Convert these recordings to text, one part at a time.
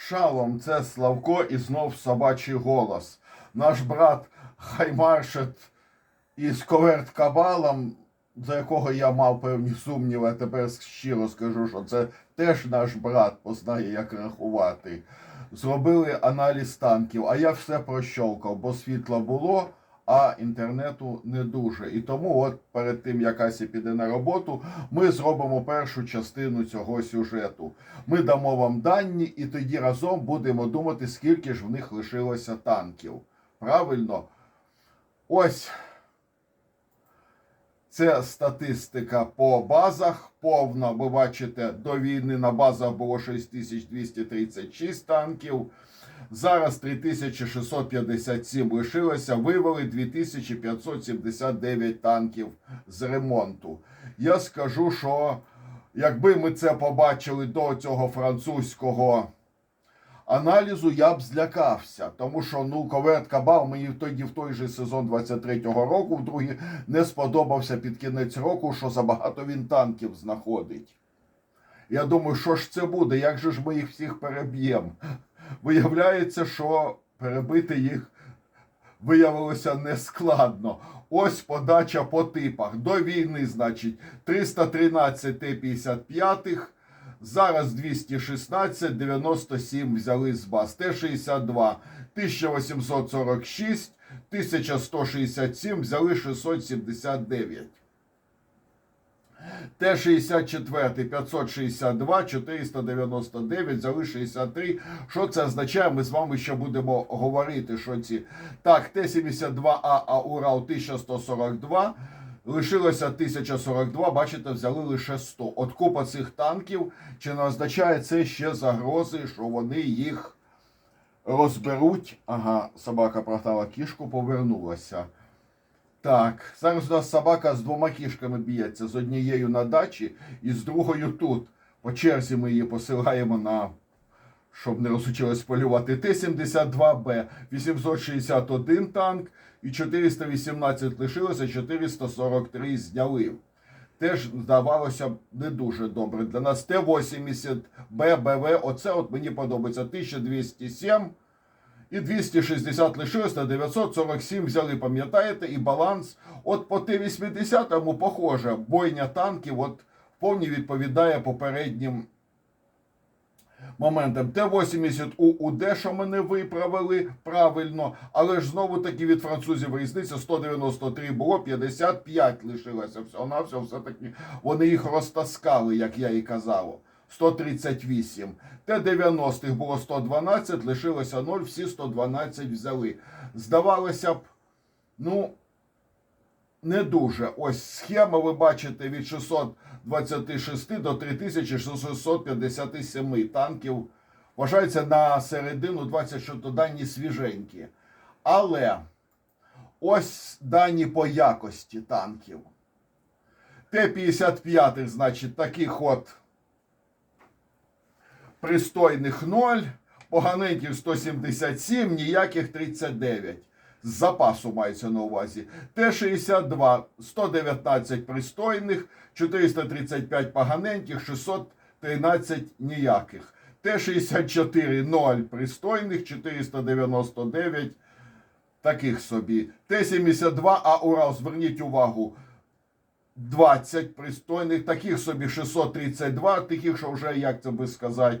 Шалом, це Славко і знов собачий голос. Наш брат Хаймаршет із Коверт Кабалом, за якого я мав певні сумніви, а тепер щиро скажу, що це теж наш брат познає, як рахувати. Зробили аналіз танків, а я все прощовкав, бо світла було, а інтернету не дуже. І тому, от перед тим, як Ася піде на роботу, ми зробимо першу частину цього сюжету. Ми дамо вам дані, і тоді разом будемо думати, скільки ж в них лишилося танків. Правильно? Ось це статистика по базах. Повна, ви бачите, до війни на базах було 6236 танків. Зараз 3657 лишилося, вивели 2579 танків з ремонту. Я скажу, що якби ми це побачили до цього французького аналізу, я б злякався. Тому що ну, Коверт Кабал мені тоді в той же сезон 23-го року, в другий не сподобався під кінець року, що забагато він танків знаходить. Я думаю, що ж це буде? Як же ж ми їх всіх переб'ємо? Виявляється, що перебити їх виявилося нескладно. Ось подача по типах. До війни, значить, 313 Т-55, зараз 216, 97 взяли з баз. Т-62, 1846, 1167 взяли 679. Т-64 562, 499, взяли 63. Що це означає? Ми з вами ще будемо говорити, що ці. Так, Т-72А, а Урал 1142. Лишилося 1042, бачите, взяли лише 100. От купа цих танків, чи не означає це ще загрози, що вони їх розберуть? Ага, собака прогнала кішку, повернулася. Так, зараз у нас собака з двома кішками б'ється, з однією на дачі і з другою тут. По черзі ми її посилаємо на, щоб не розучилась полювати. Т-72Б, 861 танк і 418 лишилося, 443 зняли. Теж здавалося б не дуже добре. Для нас Т-80Б, БВ, оце от мені подобається 1207. І 260 лишилося, 947 взяли, пам'ятаєте, і баланс. От по Т-80 похоже, бойня танків от повні відповідає попереднім моментам. Т-80 УУД, що ми виправили правильно, але ж знову таки від французів різниця 193 було, 55 лишилося. Все на все, все-таки вони їх розтаскали, як я і казав. 138. Т-90 було 112, лишилося 0, всі 112 взяли. Здавалося б, ну, не дуже. Ось схема, ви бачите, від 626 до 3657 танків. Вважається на середину 24 дані свіженькі. Але ось дані по якості танків. Т-55, значить, таких от пристойних 0, поганеньких 177, ніяких 39. З запасу мається на увазі. Т-62, 119 пристойних, 435 поганеньких, 613 ніяких. Т-64, 0 пристойних, 499 таких собі. Т-72, а Урал, зверніть увагу, 20 пристойних, таких собі 632, таких, що вже, як це би сказати,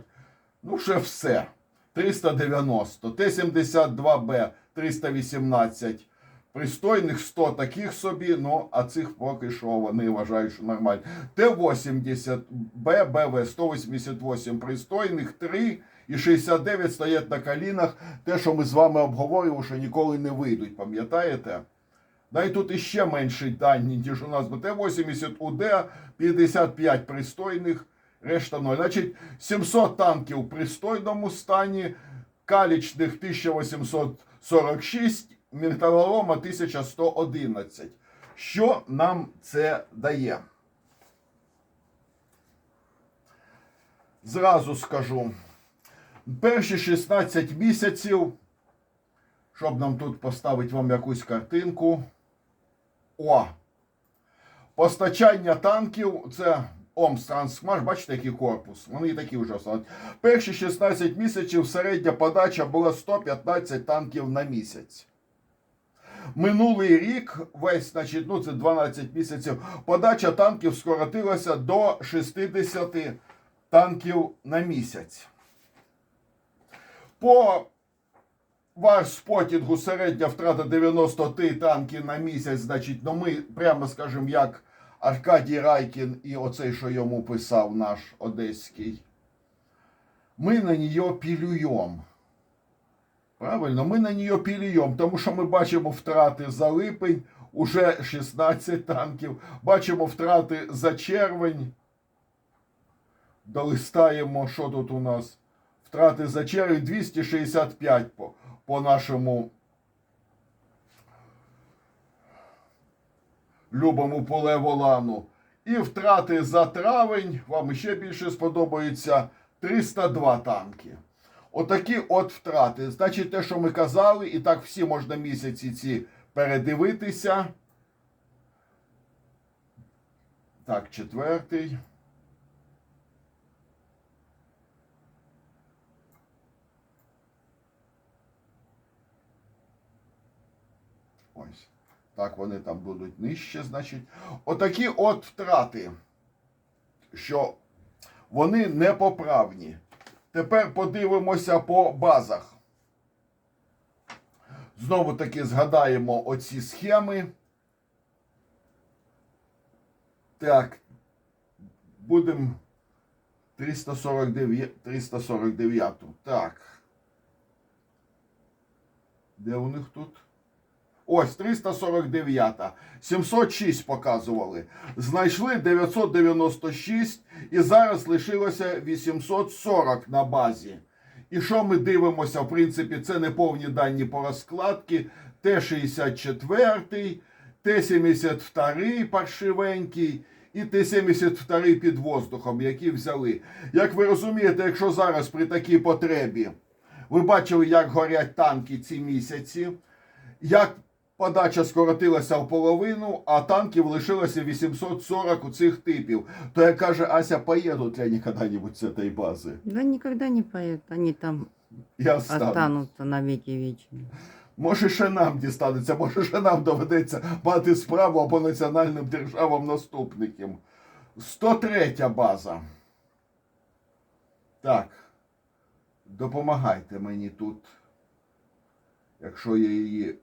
ну, ще все. 390. Т-72Б 318 пристойних, 100 таких собі, ну, а цих поки що вони вважають, що нормально. Т-80 Б, БВ 188 пристойних, 3 і 69 стоять на колінах. Те, що ми з вами обговорювали, що ніколи не вийдуть, пам'ятаєте? Да і тут іще менші дані, ніж у нас. Бо Т-80 УД, 55 пристойних, решта 0. Значить, 700 танків в пристойному стані, калічних 1846, металолома 1111. Що нам це дає? Зразу скажу. Перші 16 місяців, щоб нам тут поставити вам якусь картинку. О! Постачання танків це Омстрансмаш, бачите, який корпус. Вони і такі вже остались. Перші 16 місяців середня подача була 115 танків на місяць. Минулий рік, весь, значить, ну це 12 місяців, подача танків скоротилася до 60 танків на місяць. По варспотінгу середня втрата 93 танки на місяць. Значить, ну ми прямо скажемо, як Аркадій Райкін і оцей, що йому писав наш одеський. Ми на нее пілюємо. Правильно, ми на нее пілюємо, тому що ми бачимо втрати за липень, уже 16 танків. Бачимо втрати за червень. Долистаємо, що тут у нас. Втрати за червень 265 по, нашому любому поле волану. І втрати за травень, вам ще більше сподобаються 302 танки. Отакі от втрати. Значить, те, що ми казали, і так всі можна місяці ці передивитися. Так, четвертий. Ось. Так вони там будуть нижче, значить. Отакі от втрати, що вони непоправні. Тепер подивимося по базах. Знову таки згадаємо оці схеми. Так, будемо 349, 349. Так. Де у них тут? Ось 349. 706 показували. Знайшли 996 і зараз лишилося 840 на базі. І що ми дивимося? В принципі, це не повні дані по розкладці. Т-64, Т-72 паршивенький і Т-72 під воздухом, які взяли. Як ви розумієте, якщо зараз при такій потребі ви бачили, як горять танки ці місяці, як подача скоротилася в половину, а танків лишилося 840 у цих типів. То як каже Ася, поїдуть ли они когда-нибудь з цієї бази? Да никогда не поедут. Они там Я останутся навеки вечные. Може, ще нам дістанеться, може, ще нам доведеться мати справу або національним державам наступникам. 103 база. Так. Допомагайте мені тут. Якщо я її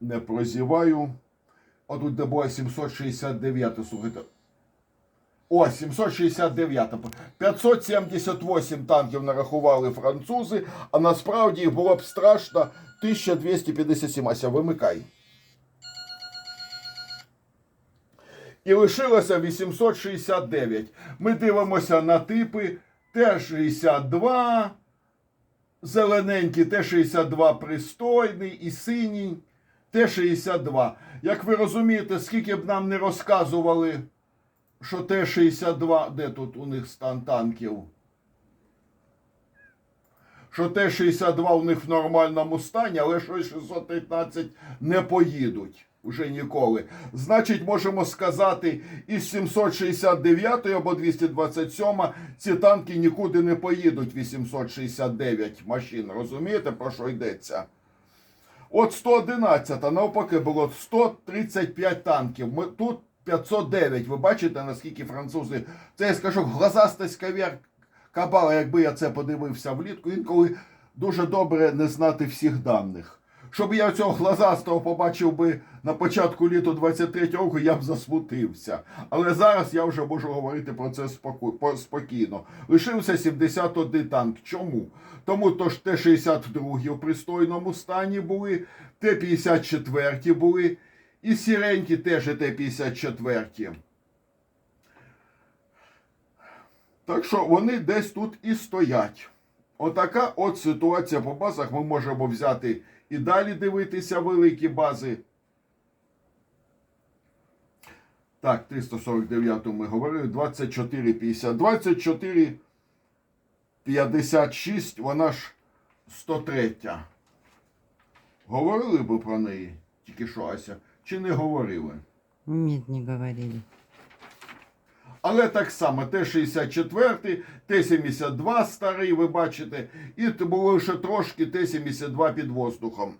не прозіваю. Отут де була 769, слухайте. О, 769. 578 танків нарахували французи, а насправді їх було б страшно 1257. Ася, вимикай. І лишилося 869. Ми дивимося на типи Т-62, зелененький, Т-62 пристойний і синій. Т-62. Як ви розумієте, скільки б нам не розказували, що Т-62, де тут у них стан танків? Що Т-62 у них в нормальному стані, але що 615 не поїдуть вже ніколи. Значить, можемо сказати, із 769 або 227 ці танки нікуди не поїдуть 869 машин. Розумієте, про що йдеться? От 111, навпаки, було 135 танків. Ми, тут 509. Ви бачите, наскільки французи. Це я скажу, глазастий скав'яр кабала, якби я це подивився влітку, інколи дуже добре не знати всіх даних. Щоб я цього глазастого побачив би на початку літа 23 року, я б засмутився. Але зараз я вже можу говорити про це спокійно. Лишився 71 танк. Чому? Тому то ж Т-62 в пристойному стані були, Т-54 були, і сіренькі теж і Т-54. Так що вони десь тут і стоять. Отака от ситуація по базах. Ми можемо взяти і далі дивитися великі бази. Так, 349 ми говорили, 24,50. 24 56, вона ж 103. Говорили би про неї, тільки що Ася, чи не говорили? Нет, не говорили. Але так само Т-64, Т-72 старий, ви бачите, і було лише трошки Т-72 під воздухом.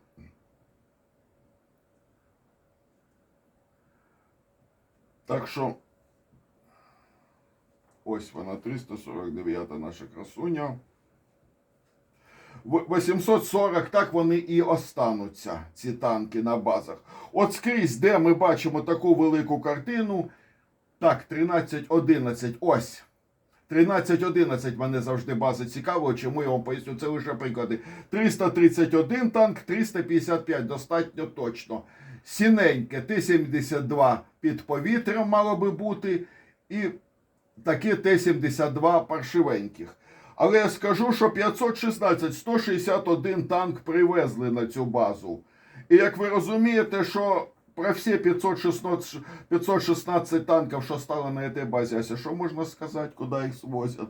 Так що ось вона 349 наша красуня. 840, так вони і остануться, ці танки на базах. От скрізь, де ми бачимо таку велику картину. Так, 13.11, ось. 13.11 мене завжди база цікаво, чому я вам поясню, це лише приклади. 331 танк, 355, достатньо точно. Сіненьке, Т-72 під повітрям мало би бути, і такі Т-72 паршивеньких. Але я скажу, що 516, 161 танк привезли на цю базу. І як ви розумієте, що про всі 516, 516 танків, що стали на цій базі, Ася, що можна сказати, куди їх свозять?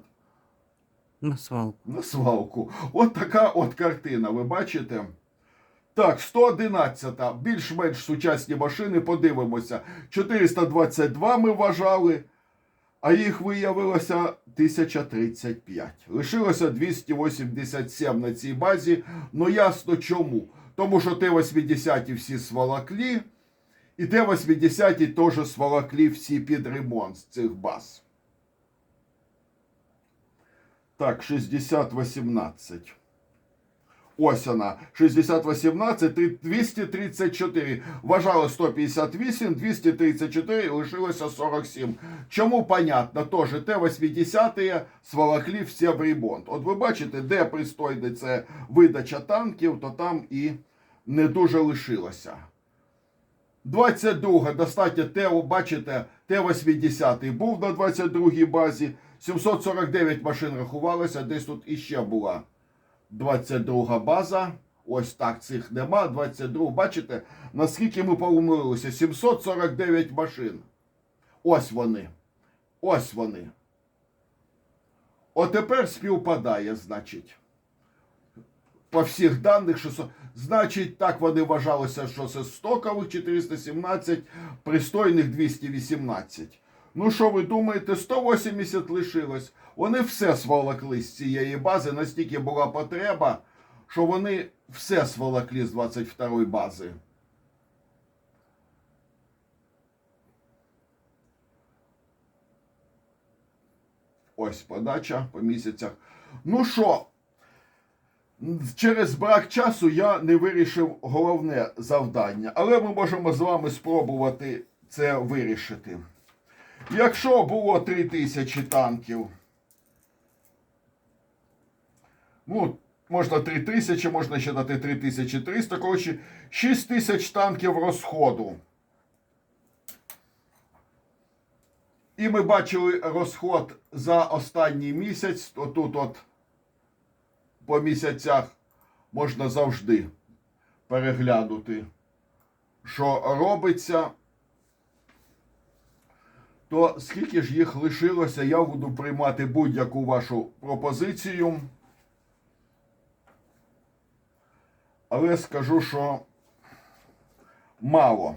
На свалку. На свалку. От така от картина, ви бачите? Так, 111-та, більш-менш сучасні машини, подивимося. 422 ми вважали, а їх виявилося 1035. Лишилося 287 на цій базі. Ну ясно чому. Тому що Т-80 всі сволокли, і Т-80 теж сволокли всі під ремонт з цих баз. Так, 6018. Ось вона. 6018, три- 234. Вважали 158, 234, лишилося 47. Чому понятно? Тоже Т-80 сволокли всі в ремонт. От ви бачите, де пристойна це видача танків, то там і не дуже лишилося. 22 достатньо Т, бачите, Т-80 був на 22-й базі. 749 машин рахувалося, десь тут іще була 22 база. Ось так цих нема. 22, бачите, наскільки ми помилилися? 749 машин. Ось вони. Ось вони. От тепер співпадає, значить. По всіх даних 600. Значить, так вони вважалися, що це стокових 417, пристойних 218. Ну що ви думаєте, 180 лишилось. Вони все сволокли з цієї бази, настільки була потреба, що вони все сволокли з 22 бази. Ось подача по місяцях. Ну що, через брак часу я не вирішив головне завдання, але ми можемо з вами спробувати це вирішити. Якщо було 3000 танків, ну, можна 3000, можна ще дати 3300, коротше, 6000 танків розходу. І ми бачили розход за останній місяць. Отут от по місяцях можна завжди переглянути, що робиться. То скільки ж їх лишилося, я буду приймати будь-яку вашу пропозицію. Але скажу, що мало.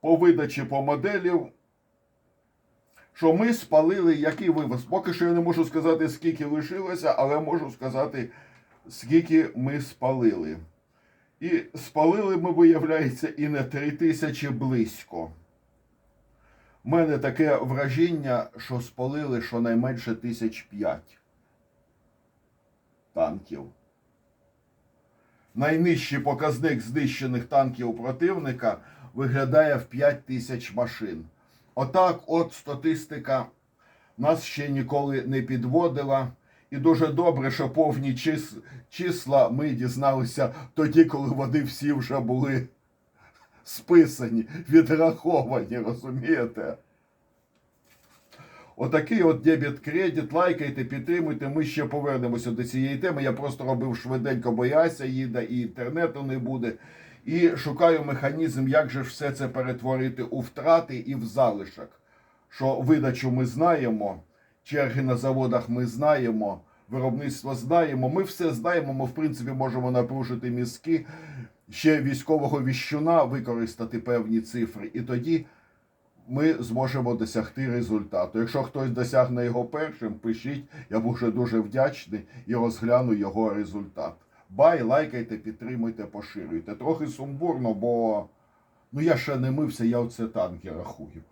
По видачі по моделів, що ми спалили який вивоз. Поки що я не можу сказати, скільки лишилося, але можу сказати, скільки ми спалили. І спалили ми, виявляється, і не три тисячі близько. У мене таке враження, що спалили щонайменше тисяч п'ять танків. Найнижчий показник знищених танків противника виглядає в 5 тисяч машин. Отак, от статистика нас ще ніколи не підводила. І дуже добре, що повні чис... числа ми дізналися тоді, коли вони всі вже були списані, відраховані, розумієте? Отакий от дебіт кредит, лайкайте, підтримуйте. Ми ще повернемося до цієї теми. Я просто робив швиденько, бо і Ася їде, і інтернету не буде. І шукаю механізм, як же все це перетворити у втрати і в залишок. Що видачу ми знаємо, черги на заводах ми знаємо, виробництво знаємо. Ми все знаємо. Ми, в принципі, можемо напружити мізки, ще військового віщуна використати певні цифри. І тоді ми зможемо досягти результату. Якщо хтось досягне його першим, пишіть, я буду дуже вдячний і розгляну його результат. Бай, лайкайте, підтримуйте, поширюйте. Трохи сумбурно, бо ну я ще не мився, я оце танки рахую.